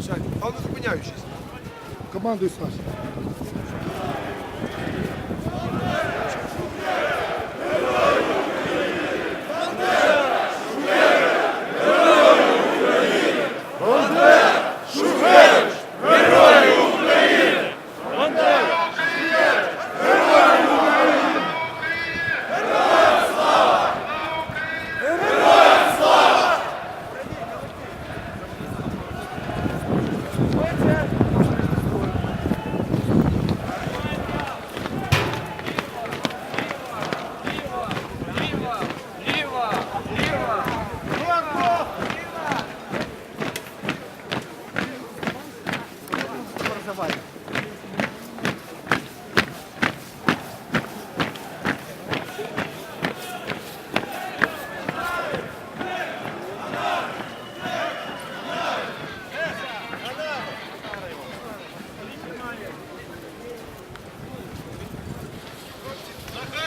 Залишайте. Але не зупиняючись. Командуй, Саша. Давай.